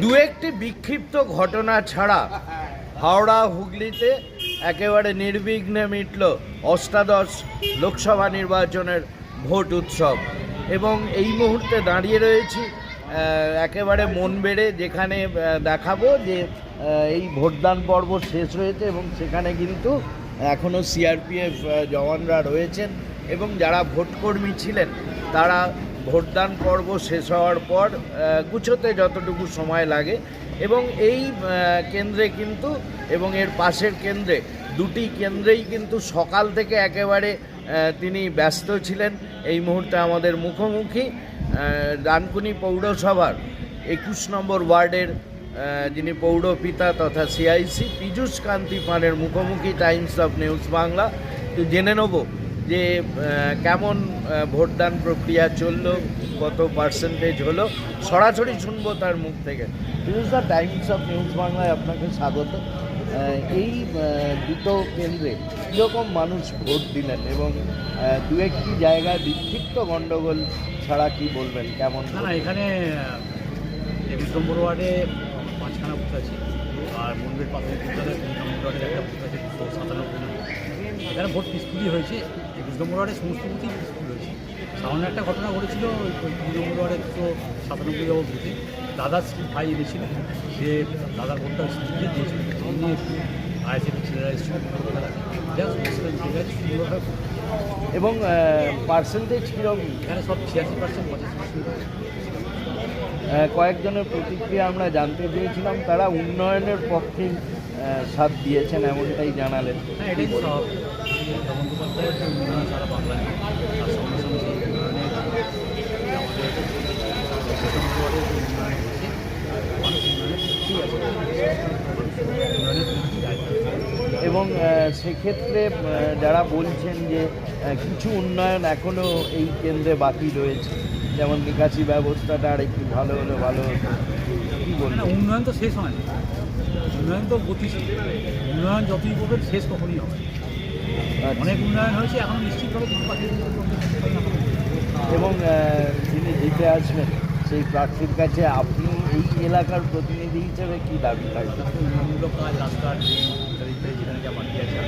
দু একটি বিক্ষিপ্ত ঘটনা ছাড়া হাওড়া হুগলিতে একেবারে নির্বিঘ্নে মিটল অষ্টাদশ লোকসভা নির্বাচনের ভোট উৎসব। এবং এই মুহূর্তে দাঁড়িয়ে রয়েছি একেবারে মন বেড়ে যেখানে দেখাবো যে এই ভোটদান পর্ব শেষ হয়েছে এবং সেখানে কিন্তু এখনও সিআরপিএফ জওয়ানরা রয়েছেন এবং যারা ভোটকর্মী ছিলেন, তারা ভোটদান পর্ব শেষ হওয়ার পর গুছোতে যতটুকু সময় লাগে এবং এই কেন্দ্রে কিন্তু এবং এর পাশের কেন্দ্রে দুটি কেন্দ্রেই কিন্তু সকাল থেকে একেবারে তিনি ব্যস্ত ছিলেন। এই মুহূর্তে আমাদের মুখোমুখি ডানকুনি পৌরসভার একুশ নম্বর ওয়ার্ডের যিনি পৌরপিতা তথা সিআইসি, পীযূষ কান্তি পানের মুখোমুখি টাইমস অফ নিউজ বাংলা। তো জেনে নেব যে কেমন ভোটদান প্রক্রিয়া চলল কত পার্সেন্টেজ হলো সরাসরি শুনব তার মুখ থেকে। Piyush the Times of News বাংলায় আপনাকে স্বাগত। এই দুটো কেন্দ্রে কীরকম মানুষ ভোট দিলেন এবং দু একটি জায়গায় বিক্ষিপ্ত গণ্ডগোল ছাড়া কি বলবেন? কেমন না এখানে একুশ নম্বর ওয়ার্ডে পাঁচখানা বুথ আছে। আর মন্দির পাশে বিদ্যালয়ে তিন নম্বর ওয়ার্ডের একটা বুথ আছে দুশো সাতানব্বই এখানে ভোট পিসফুলি হয়েছে। একুশ নম্বর ওয়ার্ডে সমস্ত বুথই পিসফুল হয়েছে সামান্য একটা ঘটনা ঘটেছিল ওই তিন নম্বর ওয়ার্ডে দুশো সাতানব্বই নম্বর বুথে। দাদা ভাই এনেছিল সে দাদার ভোটটা স্ত্রীকে দিয়েছিল। সেই নিয়ে একটু আইএসএফ ছেলেরা এসেছিল। এবং পার্সেন্টেজ কীরকম? এখানে সব ছিয়াশি পার্সেন্ট পঁচাশি পার্সেন্ট কয়েকজনের প্রতিক্রিয়া আমরা জানতে পেরেছিলাম। তারা উন্নয়নের পক্ষে সাথ দিয়েছেন এমনটাই জানালেন। হ্যাঁ এটাই এবং সেক্ষেত্রে যারা বলছেন যে কিছু উন্নয়ন এখনও এই কেন্দ্রে বাকি রয়েছে, যেমন নিকাশি ব্যবস্থাটা আর একটু ভালো হলে, ভালো হতো কী না বলবেন উন্নয়ন তো শেষ হয় না। উন্নয়ন তো গতিশীল। উন্নয়ন যতই করবেন শেষ কখনই হবে। অনেক উন্নয়ন হয়েছে এখন নিশ্চিতভাবে। এবং যিনি জিতে আসবেন সেই প্রার্থীর কাছে আপনি এই এলাকার প্রতিনিধি হিসেবে কি দাবি থাকবে? উন্নয়নমূলক কাজ রাস্তা ড্রেন ইত্যাদি ইত্যাদি যেখানে যা বাকি আছে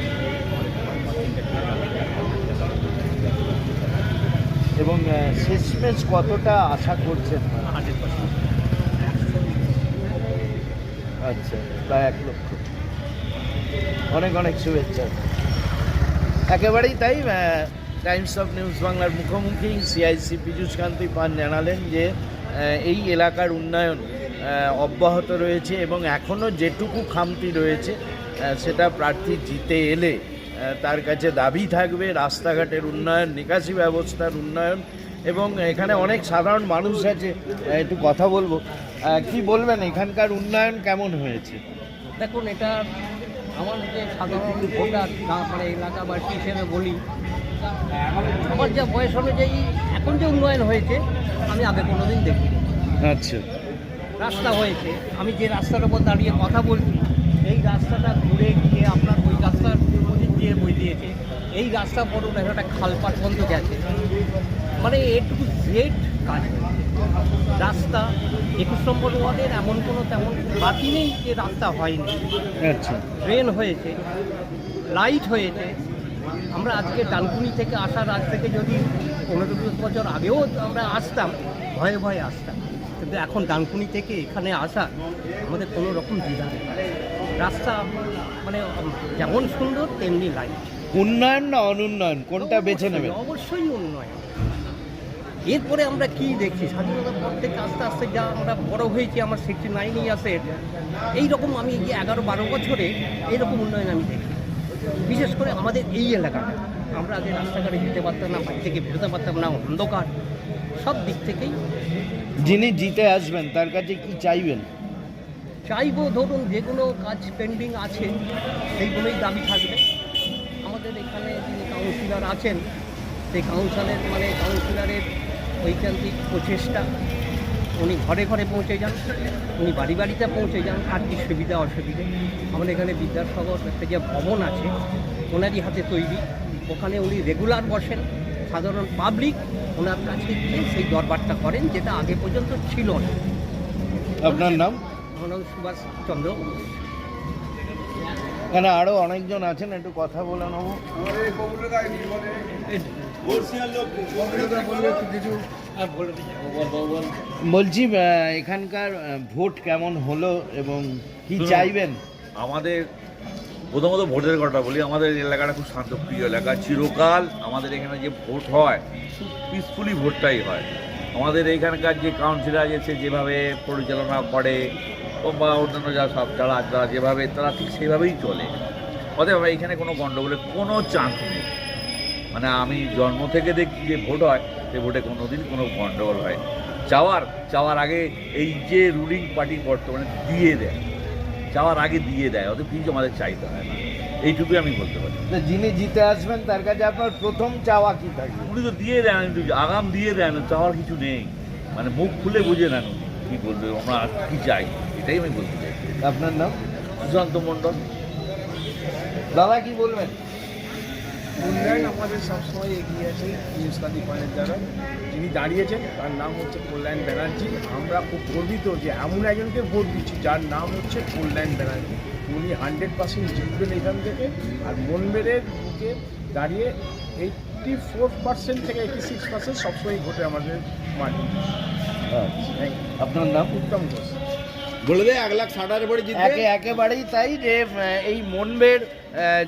এবং শেষমেশ কতটা আশা করছেন? আচ্ছা প্রায় এক লক্ষ। অনেক অনেক শুভেচ্ছা। একেবারেই তাই টাইমস অফ নিউজ বাংলার মুখোমুখি সিআইসি পীযূষ কান্তি পান জানালেন যে এই এলাকার উন্নয়ন অব্যাহত রয়েছে এবং এখনও যেটুকু খামতি রয়েছে সেটা প্রার্থী জিতে এলে তার কাছে দাবি থাকবে রাস্তাঘাটের উন্নয়ন, নিকাশি ব্যবস্থার উন্নয়ন এবং এখানে অনেক সাধারণ মানুষ আছে একটু কথা বলব। কি বলবেন, এখানকার উন্নয়ন কেমন হয়েছে? দেখুন, এটা আমার যে সাধারণ ভোটার না মানে এলাকাবাসী হিসেবে বলি আমার যা বয়স অনুযায়ী এখন যে উন্নয়ন হয়েছে আমি আগে কোনোদিন দেখিনি। আচ্ছা। রাস্তা হয়েছে। আমি যে রাস্তার উপর দাঁড়িয়ে কথা বলছি এই রাস্তাটা ঘুরে গিয়ে আপনার ওই রাস্তার বিপরীত দিয়ে বই দিয়েছে। এই রাস্তা পড়ুন একটা খালপাট পর্যন্ত গেছে। মানে এটুকু জেড কাজ। হয়েছে রাস্তা একুশ নম্বর ওয়ার্ডের এমন কোনো তেমন বাকি নেই যে রাস্তা হয়নি। আচ্ছা। ট্রেন হয়েছে লাইট হয়েছে। আমরা আজকে ডানকুনি থেকে আসার আজ থেকে যদি পনেরো বিশ বছর আগেও আমরা আসতাম ভয়ে ভয়ে আসতাম। কিন্তু এখন ডানকুনি থেকে এখানে আসা আমাদের কোনো রকম দ্বিধা নেই। রাস্তা মানে যেমন সুন্দর তেমনি লাইট উন্নয়ন না অনুন্নয়ন? কোনটা বেছে অবশ্যই, অবশ্যই উন্নয়ন। এরপরে আমরা কি দেখছি? স্বাধীনতার পর থেকে আস্তে আস্তে যা আমরা বড় হয়েছি আমার সিক্সটি নাইন ইয়ার্সের এইরকম আমি এই এগারো বারো বছরে এইরকম উন্নয়ন আমি দেখি। বিশেষ করে আমাদের এই এলাকাটা। আমরা আগে রাস্তাঘাটে যেতে পারতাম না বাড়ি থেকে বেরোতে পারতাম না অন্ধকার সব দিক থেকেই যিনি জিতে আসবেন তার কাছে কি চাইবেন? চাইব ধরুন যে কোনো কাজ পেন্ডিং আছে সেইগুলোই দাবি থাকবে। আমাদের এখানে যিনি কাউন্সিলর আছেন সেই কাউন্সিলের মানে কাউন্সিলরের ঐকান্তিক প্রচেষ্টা। উনি ঘরে ঘরে পৌঁছে যান উনি বাড়ি বাড়িতে পৌঁছে যান আর কি সুবিধা অসুবিধে। আমাদের এখানে বিদ্যাসাগর একটা যে ভবন আছে ওনারই হাতে তৈরি। ওখানে উনি রেগুলার বসেন। সাধারণ পাবলিক ওনার কাছে গিয়ে সেই দরবারটা করেন যেটা আগে পর্যন্ত ছিল না। আপনার নাম? আমার নাম সুভাষ চন্দ্র এখানে আরও অনেকজন আছেন একটু কথা বলে নেব। বলছি এখানকার ভোট কেমন হলো এবং কি চাইবেন? আমাদের প্রথমত ভোটের কথা বলি আমাদের এলাকাটা খুব শান্তপ্রিয় এলাকা। চিরকাল আমাদের এখানে যে ভোট হয় খুব পিসফুলি ভোটটাই হয়। আমাদের এইখানকার যে কাউন্সিলর আছে যেভাবে পরিচালনা করে বা অন্যান্য যা সব যারা যারা যেভাবে তারা ঠিক সেভাবেই চলে। অতএব এখানে কোনো গণ্ডগোলের কোনো চান্স নেই। মানে আমি জন্ম থেকে দেখি যে ভোট হয় সেই ভোটে কোনো দিন কোনো গণ্ডগোল হয় চাওয়ার চাওয়ার আগে এই যে রুলিং পার্টি বর্তমানে দিয়ে দেয় চাওয়ার আগে দিয়ে দেয় অত কিছু আমাদের চাইতে হয় না। এইটুকুই আমি বলতে পারি। যিনি জিতে আসবেন তার কাছে আপনার প্রথম চাওয়া কি থাকবে? উনি তো দিয়ে দেন আগাম দিয়ে দেন চাওয়ার কিছু নেই। মানে মুখ খুলে বুঝে নেন কী বলবে আমরা কি চাই এটাই আমি বলতে চাই। আপনার নাম? সুশান্ত মণ্ডল। দাদা কি বলবেন? উন্নয়ন আমাদের সবসময় এগিয়ে আছে ইউসকাদি পানের দ্বারা। যিনি দাঁড়িয়েছেন তার নাম হচ্ছে কল্যাণ ব্যানার্জি। আমরা খুব গর্বিত যে এমন একজনকে ভোট দিচ্ছি যার নাম হচ্ছে কল্যাণ ব্যানার্জি। উনি হান্ড্রেড পার্সেন্ট জিতবেন এখান থেকে। আর মনবেরের বুকে দাঁড়িয়ে এইটটি ফোর পার্সেন্ট থেকে এইটি সিক্স পার্সেন্ট সবসময় ভোটে আমাদের মানি আপনার নাম? উত্তম ঘোষ। বলে দে এক লাখ ষাট হাজার পরে একে একেবারেই তাই যে এই মনবের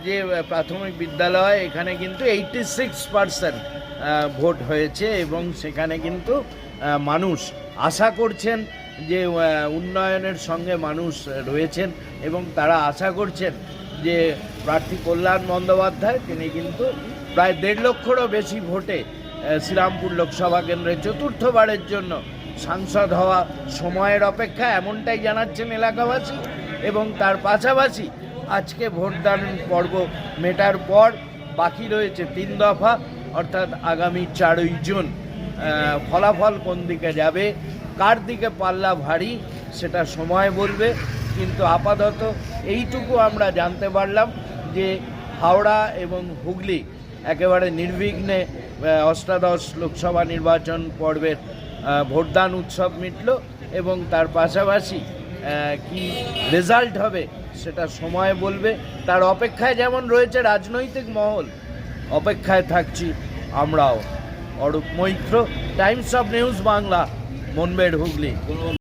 যে প্রাথমিক বিদ্যালয়, এখানে কিন্তু এইটটি সিক্স পার্সেন্ট ভোট হয়েছে এবং সেখানে কিন্তু মানুষ আশা করছেন যে উন্নয়নের সঙ্গে মানুষ রয়েছেন এবং তারা আশা করছেন যে, প্রার্থী কল্যাণ বন্দ্যোপাধ্যায়, তিনি কিন্তু প্রায় দেড় লক্ষরও বেশি ভোটে শ্রীরামপুর লোকসভা কেন্দ্রে চতুর্থবারের জন্য সাংসদ হওয়া সময়ের অপেক্ষা এমনটাই জানাচ্ছেন এলাকাবাসী এবং তার পাশাপাশি আজকে ভোটদান পর্ব মেটার পর বাকি রয়েছে তিন দফা, অর্থাৎ আগামী চারই জুন। ফলাফল কোন দিকে যাবে, কার দিকে পাল্লা ভারী, সেটা সময় বলবে। কিন্তু আপাতত এইটুকু আমরা জানতে পারলাম যে হাওড়া এবং হুগলি একেবারে নির্বিঘ্নে অষ্টাদশ লোকসভা নির্বাচন পর্বের ভোটদান উৎসব মিটল এবং তার পাশাপাশি কি রেজাল্ট হবে সেটা সময় বলবে। তার অপেক্ষায় যেমন রয়েছে রাজনৈতিক মহল, অপেক্ষায় থাকছি আমরাও। Arup Maitra Times of News Bangla, মনবের Hooghly.